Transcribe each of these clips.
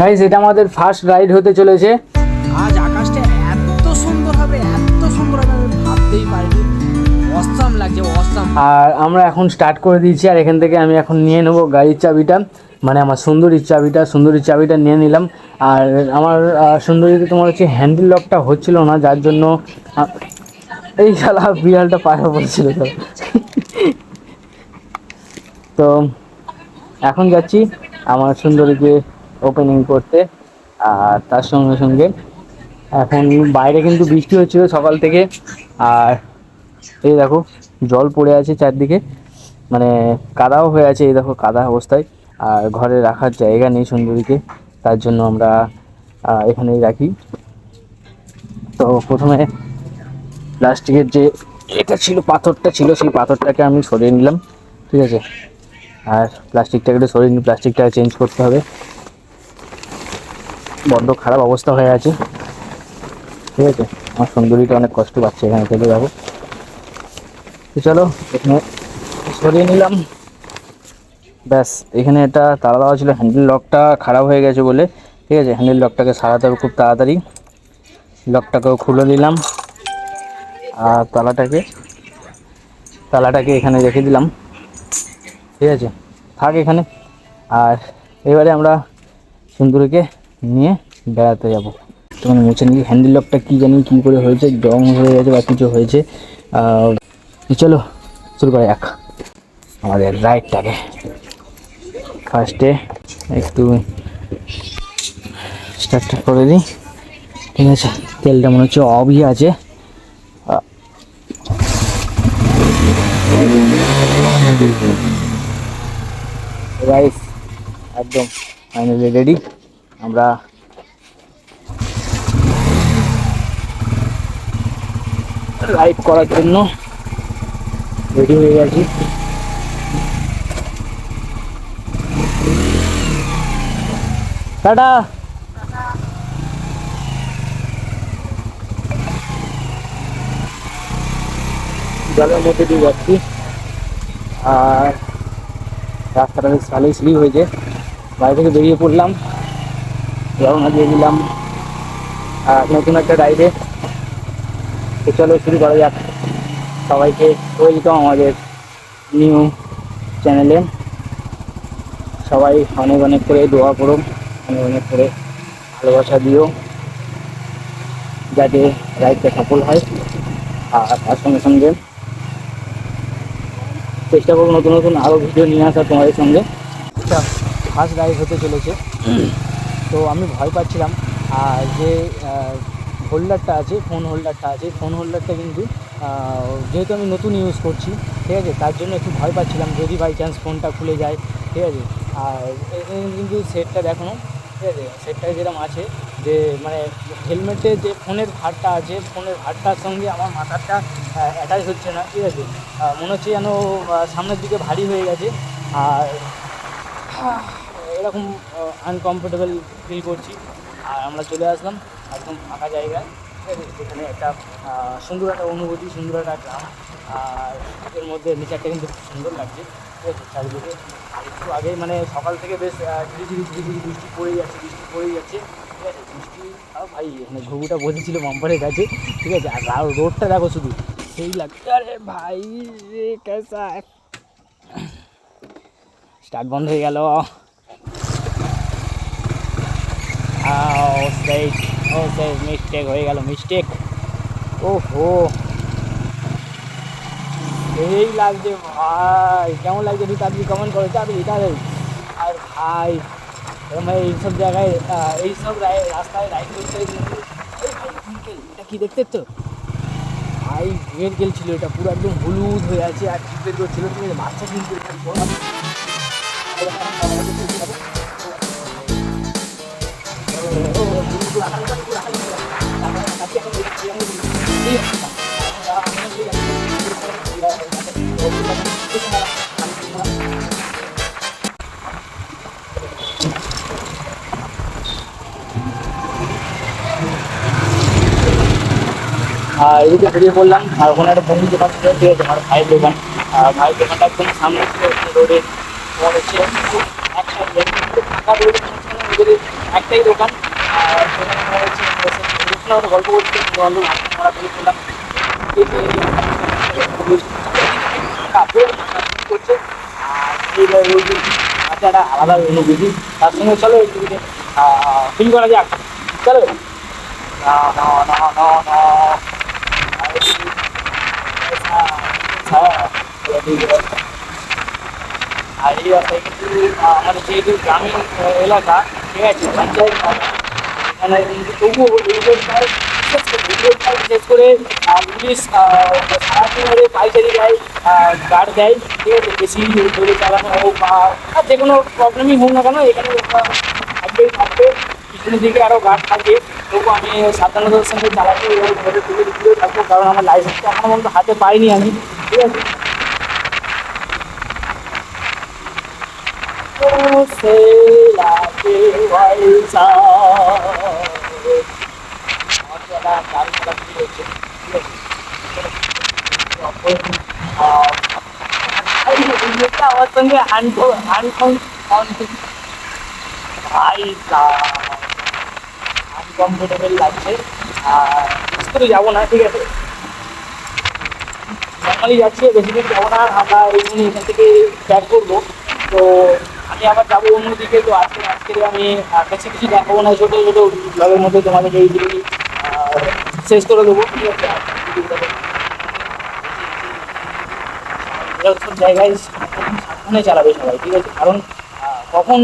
Guys এটা আমাদের first ride হতে চলেছে। আজ আকাশটা এত সুন্দর হবে এত সুন্দর হবে আমি ভাবতেই পারিনি। অসাম লাগছে অসাম। আর আমরা এখন স্টার্ট করে দিয়েছি আর এখান থেকে আমি এখন নিয়ে নেব গাড়ির চাবিটা। মানে আমার সুন্দরীর চাবিটা সুন্দরীর চাবিটা নিয়ে নিলাম। আর আমার সুন্দরীতে তোমার হচ্ছে হ্যান্ডেল লকটা হচ্ছিল না যার জন্য এই শালা বিড়ালটা পায়ে পড়ছিল তো। তো এখন যাচ্ছি আমার সুন্দরীকে ওপেনিং করতে, আর তার সঙ্গে সঙ্গে এখন বাইরে কিন্তু বৃষ্টি হচ্ছিল সকাল থেকে, আর এই দেখো, জল পড়ে আছে চারদিকে মানে কাদাও হয়ে আছে, এই দেখো কাদা অবস্থায়, আর ঘরে রাখার জায়গা নেই সুন্দরীকে, তার জন্য আমরা এখানেই রাখি। তো প্রথমে প্লাস্টিকের যে এটা ছিল, পাথরটা ছিল, সেই পাথরটাকে আমি সরিয়ে নিলাম, ঠিক আছে? আর প্লাস্টিকটাকে একটু সরিয়ে নিই প্লাস্টিকটাকে চেঞ্জ করতে হবে। বড্ড খারাপ অবস্থা হয়ে আছে। ঠিক আছে? আমার সুন্দরীটা অনেক কষ্ট পাচ্ছে এখানে থেকে যাব। চলো, এখানে সরিয়ে নিলাম। ব্যাস, এখানে এটা তালা দেওয়া ছিল। হ্যান্ডেল লকটা খারাপ হয়ে গেছে বলে। ঠিক আছে? হ্যান্ডেল লকটাকে সারাতে হবে খুব তাড়াতাড়ি। লকটাকেও খুলে দিলাম। আর তালাটাকে তালাটাকে এখানে রেখে দিলাম। ঠিক আছে? থাক এখানে। আর এবারে আমরা সুন্দরীকে নিয়ে বেড়াতে যাব। তখন মুছে নিয়ে হ্যান্ডেল লকটা কী জানি কী করে হয়েছে জং হয়ে গেছে বা কিছু হয়েছে। চলো, শুরু করা যাক। আমাদের রাইডটাকে ফার্স্টে একটু স্টার্টটা করে দিই। ঠিক আছে, তেলটা মনে হচ্ছে অবই আছে। রাইস একদম ফাইনালি রেডি আমরা রাইড করার জন্য রেডি হয়ে গেছি। টাটা। জলের মধ্যে দিয়ে যাচ্ছি। আর রাস্তাটা বেশ ভালোই স্লিপ হয়েছে। বাড়ি থেকে বেরিয়ে পড়লাম। রওনা দিয়ে দিলাম আর নতুন একটা রাইডে তো চলো, শুরু করা যাক। সবাইকে ওয়েলকাম আমাদের নিউ চ্যানেলে সবাই অনেক অনেক করে দোয়া করো, অনেক অনেক করে ভালোবাসা দিও, যাতে রাইডটা সফল হয়। আর তার সঙ্গে সঙ্গে চেষ্টা করব নতুন নতুন আরও ভিডিও নিয়ে আসা তোমাদের সঙ্গে। ফার্স্ট রাইড হতে চলেছে। তো আমি ভয় পাচ্ছিলাম। আর যে হোল্ডারটা আছে, ফোন হোল্ডারটা আছে, ফোন হোল্ডারটা কিন্তু যেহেতু আমি নতুন ইউজ করছি, ঠিক আছে, তার জন্য একটু ভয় পাচ্ছিলাম, যদি বাই চান্স ফোনটা খুলে যায়, ঠিক আছে। আর কিন্তু সেটটা দেখানো ঠিক আছে, সেটটা যেরকম আছে, যে মানে হেলমেটে যে ফোনের ভারটা আছে, ফোনের ভারটার সঙ্গে আমার মাথাটা অ্যাটাচ হচ্ছে না, ঠিক আছে। মনে হচ্ছে যেন সামনের দিকে ভারী হয়ে গেছে। আর এরকম আনকমফোর্টেবল ফিল করছি। আর আমরা চলে আসলাম একদম ফাঁকা জায়গায়। যেখানে একটা সুন্দর একটা অনুভূতি, সুন্দর একটা গ্রাম। আর এর মধ্যে নেচারটা কিন্তু খুব সুন্দর লাগছে। ঠিক আছে, চারিদিকে। আর একটু আগে মানে সকাল থেকে বেশ ঝিরি ঝিরি ঝিরি ঝিরি বৃষ্টি পড়েই যাচ্ছে, বৃষ্টি পড়েই যাচ্ছে। ঠিক আছে, বৃষ্টি আর ভাই, এখানে ঘুঘুটা বসেছিল বাম্পারের কাছে। ঠিক আছে, আর রোডটা দেখো শুধু। সেই লাগছে আরে ভাই রে, কেসা। স্টার্ট বন্ধ হয়ে গেল। ও সেই ও সেই মিস্টেক হয়ে গেল মিস্টেক ও হো এই লাগছে, ভাই, কেমন লাগছে তাড়াতাড়ি কমেন্ট করে তাড়াতাড়ি তাড়াতাড়ি আর ভাই ভাই এইসব জায়গায় এইসব রাস্তায় রাইড করতে কিন্তু এটা কি দেখতে তো? ভাই ভের গেল ছিল এটা, পুরো একদম হলুদ হয়ে আছে, আর ঝিঙ্কেল করছিল তুমি, বাচ্চা ঝিঙ্কেল আর এদিকে বেরিয়ে পড়লাম, আর ওখানে একটা বন্ধু দোকান ঠিক আছে, আমার ভাইয়ের দোকান। আর ভাইয়ের দোকানটা একদম সামনে ছিল রোডে তোমার হচ্ছে একটাই দোকান গল্প করছে আর আছে একটা আলাদা যাক চলো না না না না আর এই আমাদের যেহেতু গ্রামীণ এলাকা, ঠিক আছে? পঞ্চায়েত কিন্তু তবুও করে পাইকারি গার্ড দেয় ঠিক আছে? বেশি চালানো হোক বা যে কোনো প্রবলেমই হোক না কেন এখানে আহ, থাকবেই থাকবে। পিছনের দিকে আরও গার্ড থাকে তবু আমি সাবধানতার সঙ্গে চালাতে ঘরে থাকব কারণ আমার লাইসেন্সটা এখনও পর্যন্ত হাতে পাইনি আমি ঠিক আছে Oh, sei lá que vai usar. আমার তো একটা দারুণ একটা feel হচ্ছে, ঠিক আছে? তখন, আহ, এই যে ইংরেজটা আমার সঙ্গে আনকো- আনকো- আন- ভাই আনকমফোর্টেবল লাগছে আর করে যাব না ঠিক আছে নর্মালি যাচ্ছি বেশি দিন যাব না আমরা এইখানে এখান থেকে ব্যাক করব। তো আমি আবার যাব অন্যদিকে তো আজকে আজকে আমি বেশি কিছু দেখাবো না, ছোটো ছোটো ব্লগের মধ্যে তোমাদের এই দিকে শেষ করে দেবো। ঠিক আছে? এরকম জায়গায় সাবধানে চালাবে সবাই, ঠিক আছে? কারণ কখন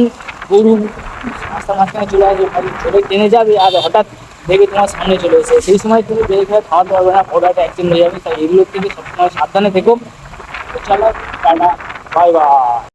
গরু রাস্তার মাঝখানে চলে আসবে চলে টেনে যাবে, আর হঠাৎ দেখে তোমার সামনে চলে এসে সেই সময় তুমি ব্রেক হয়ে খাওয়াতে পারবে না বড় একটা অ্যাক্সিডেন্ট হয়ে যাবে। তাই এগুলোর থেকে সবসময় সাবধানে থেকো। চলো, টাটা বাই বাই